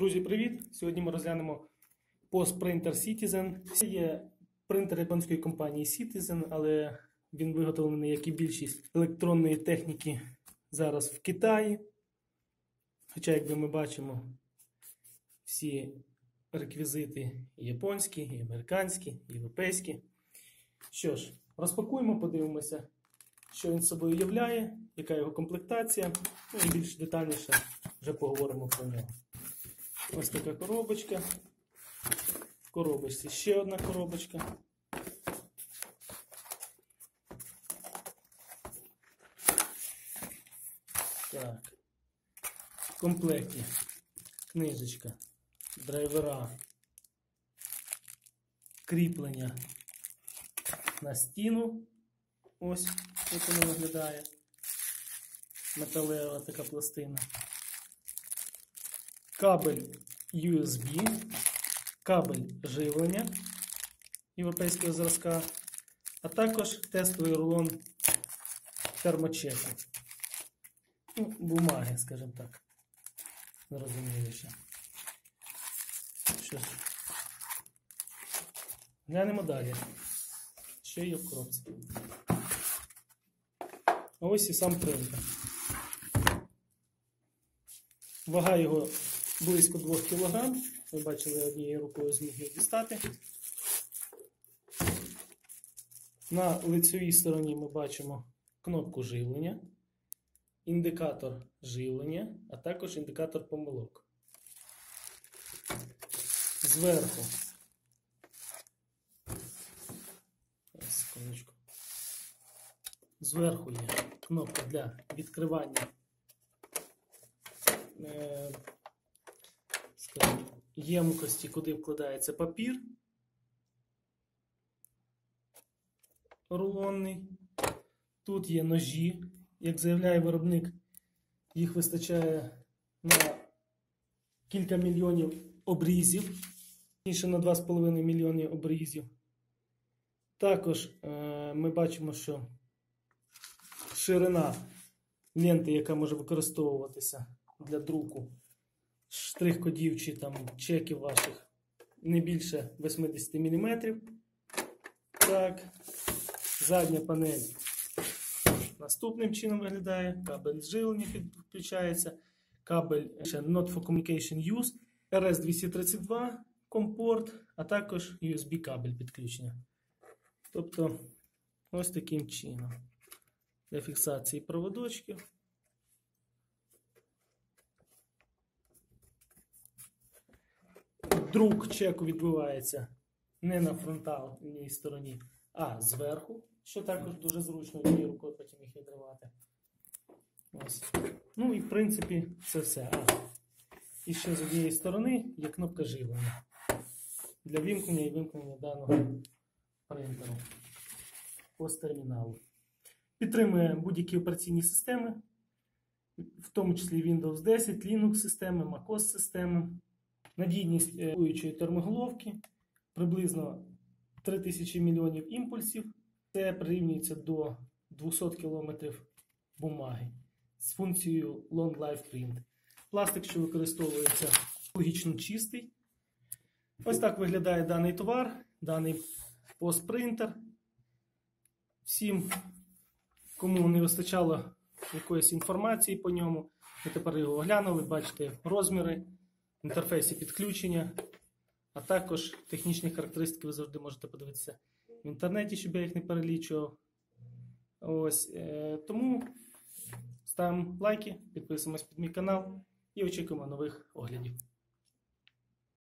Друзі, привіт! Сьогодні ми розглянемо пост Printer Citizen. Це є принтер японської компанії Citizen, але він виготовлений, як і більшість електронної техніки зараз в Китаї. Хоча, як ми бачимо, всі реквізити і японські, і американські, і європейські. Що ж, розпакуємо, подивимося, що він собою являє, яка його комплектація, ну і більш детальніше вже поговоримо про нього. Ось така коробочка. В коробочці ще одна коробочка. Так. В комплекті книжечка, драйвера, кріплення на стіну. Ось як воно виглядає. Металева така пластина кабель USB, кабель живлення європейського зразка, а також тестовий рулон термочеку. Ну, бумаги, скажімо так. Зрозуміліше. Що ж, глянемо далі. Що є в коробці? Ось і сам принтер. Вага його близько 2 кг. Ви бачили, однією рукою його дістати. На лицевій стороні ми бачимо кнопку живлення, індикатор живлення, а також індикатор помилок. Зверху. Зверху є кнопка для відкривання е, скажімо, ємкості, куди вкладається папір рулонний. Тут є ножі, як заявляє виробник, їх вистачає на кілька мільйонів обрізів, більше на 2,5 мільйони обрізів. Також е, ми бачимо, що ширина ленти, яка може використовуватися для друку штрих-кодів чи там чеків ваших не більше 80 мм. Так, задня панель наступним чином виглядає. Кабель живлення підключається. Кабель Not for Communication Use, RS232 компорт, а також USB кабель підключення. Тобто, ось таким чином. Для фіксації проводочків. Друк чеку відбувається не на фронтальній стороні, а зверху, що також дуже зручно однією рукою потім їх відривати. Ось. Ну і в принципі це все. А, І ще з однієї сторони є кнопка живлення для вимкнення і вимкнення даного принтеру посттерміналу. Підтримує будь-які операційні системи, в тому числі Windows 10, Linux системи, MacOS системи. Надійність керуючої термоголовки приблизно 3000 мільйонів імпульсів. Це прирівнюється до 200 км бумаги з функцією Long Life Print. Пластик, що використовується логічно чистий. Ось так виглядає даний товар, даний постпринтер. Всім, кому не вистачало якоїсь інформації по ньому, ми тепер його оглянули, бачите розміри інтерфейсі підключення, а також технічні характеристики ви завжди можете подивитися в інтернеті, щоб я їх не перелічував. Ось, е, Тому ставимо лайки, підписуємось під мій канал і очікуємо нових оглядів.